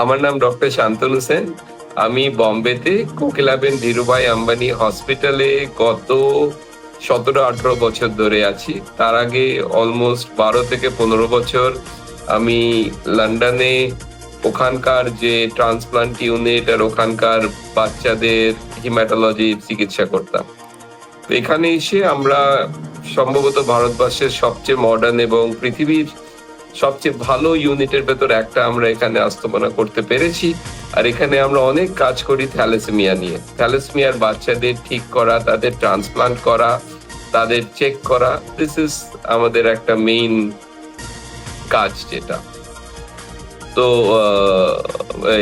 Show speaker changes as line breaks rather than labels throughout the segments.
আমার নাম ডক্টর শান্তনু সেন। আমি বম্বেতে কোকিলাবেন ধীরুভাই আম্বানি হসপিটালে গত সতেরো আঠারো বছর ধরে আছি। তার আগে অলমোস্ট বারো থেকে পনেরো বছর আমি লন্ডনে ওখানকার যে ট্রান্সপ্লান্ট ইউনিট আর ওখানকার বাচ্চাদের হিমাটোলজি চিকিৎসা করতাম। এখানে এসে আমরা সম্ভবত ভারতবর্ষের সবচেয়ে মডার্ন এবং পৃথিবীর সবচেয়ে ভালো ইউনিটের ভেতর একটা আমরা এখানে আস্তমানা করতে পেরেছি। আর এখানে আমরা অনেক কাজ করি থ্যালাসেমিয়া নিয়ে। থ্যালাসেমিয়ার বাচ্চাদের ঠিক করা, তাদের ট্রান্সপ্লান্ট করা, তাদের চেক করা দিস ইজ আমাদের একটা মেইন কাজ যেটা। তো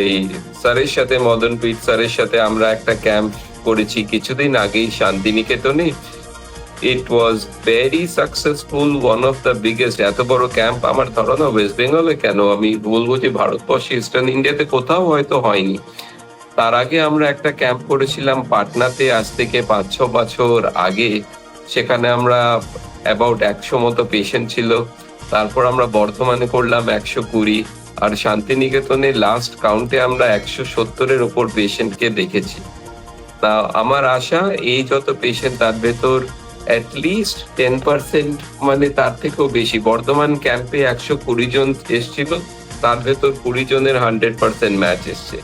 এই স্যারের সাথে, মদন পিট স্যারের সাথে আমরা একটা ক্যাম্প করেছি কিছুদিন আগেই, শান্তিনিকেতনে। It was very successful one of the biggest এত বড় ক্যাম্প আমার ধারণা ওয়েস্ট বেঙ্গলে কেন? আমি বলব যে ভারতবর্ষে ইস্টার্ন ইন্ডিয়াতে কোথাও হয়তো হয়নি। তার আগে আমরা একটা ক্যাম্প করেছিলাম পাটনাতে, আজ থেকে পাঁচ, ছ বছর আগে। সেখানে আমরা অ্যাবাউট একশো মতো পেশেন্ট ছিল। তারপর আমরা বর্ধমানে করলাম একশো কুড়ি। আর শান্তিনিকেতনে লাস্ট কাউন্টে আমরা একশো সত্তরের ওপর পেশেন্টকে দেখেছি। তা আমার আশা, এই যত পেশেন্ট তার ভেতর লিস্ট টেন পার্সেন্ট মানে তার থেকেও বেশি। বর্ধমান ক্যাম্পে একশো কুড়ি জন এসছিল, তার ভেতর কুড়ি জনের হান্ড্রেড পার্সেন্ট ম্যাচ এসছে।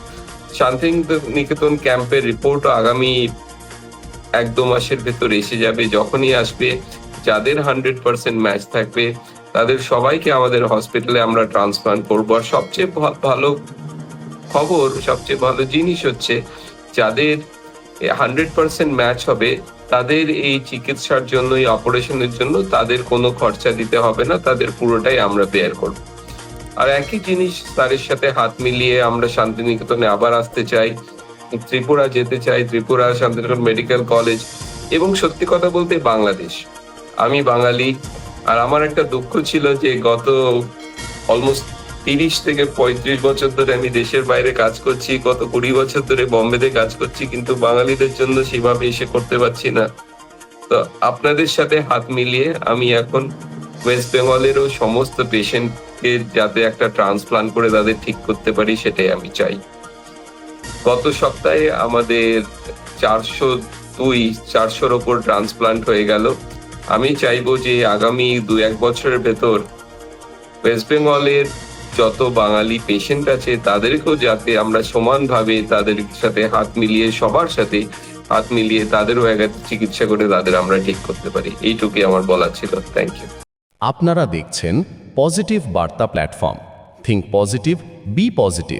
শান্তিনিকেতন ক্যাম্পের রিপোর্ট আগামী এক দু মাসের ভেতর এসে যাবে, যখনই আসবে। যাদের হান্ড্রেড পার্সেন্ট ম্যাচ থাকবে, তাদের সবাইকে আমাদের হসপিটালে আমরা ট্রান্সপ্লান্ট করব। আর সবচেয়ে ভালো খবর, সবচেয়ে ভালো জিনিস হচ্ছে, যাদের হান্ড্রেড পার্সেন্ট ম্যাচ হবে তাদের এই চিকিৎসার জন্য এই অপারেশনের জন্য তাদের কোনো খরচা দিতে হবে না, তাদের পুরোটাই আমরা বেয়ার করব। আর একই জিনিস তাদের সাথে হাত মিলিয়ে আমরা শান্তিনিকেতনে আবার আসতে চাই, ত্রিপুরা যেতে চাই, ত্রিপুরা শান্তিনিকেতন মেডিকেল কলেজ এবং সত্যি কথা বলতে বাংলাদেশ। আমি বাঙালি, আর আমার একটা দুঃখ ছিল যে গত অলমোস্ট তিরিশ থেকে পঁয়ত্রিশ বছর ধরে আমি দেশের বাইরে কাজ করছি, গত কুড়ি বছর ধরে বম্বেতে কাজ করছি, কিন্তু বাঙালিদের জন্য সেভাবে এসে করতে পারছি না। তো আপনাদের সাথে হাত মিলিয়ে আমি এখন ওয়েস্ট বেঙ্গলেরও সমস্ত পেশেন্টকে যাতে একটা ট্রান্সপ্লান্ট করে তাদের ঠিক করতে পারি, সেটাই আমি চাই। গত সপ্তাহে আমাদের চারশো দুই, চারশোর ওপর ট্রান্সপ্লান্ট হয়ে গেল। আমি চাইব যে আগামী দু এক বছরের ভেতর ওয়েস্ট বেঙ্গলের যত বাঙালি পেশেন্ট আছে, তাদেরকেও যাতে আমরা সমানভাবে তাদের সাথে হাত মিলিয়ে, সবার সাথে হাত মিলিয়ে তাদেরও এক চিকিৎসা করে তাদের আমরা ঠিক করতে পারি। এইটুকুই আমার বলা ছিল। থ্যাংক ইউ
আপনারা দেখছেন পজিটিভ বার্তা platform think positive be positive